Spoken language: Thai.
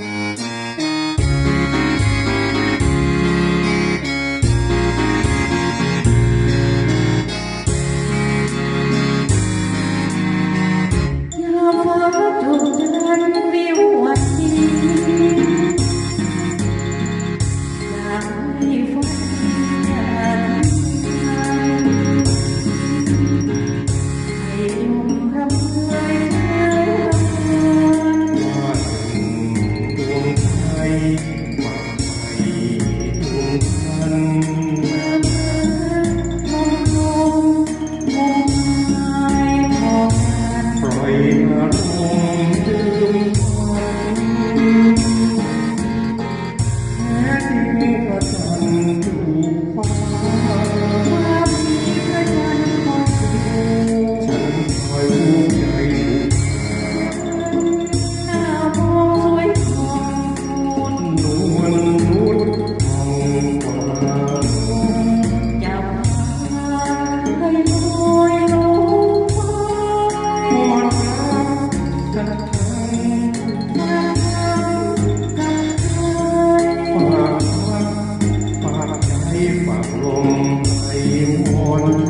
Mm-hmm. ฝากใจฝากลมไปวน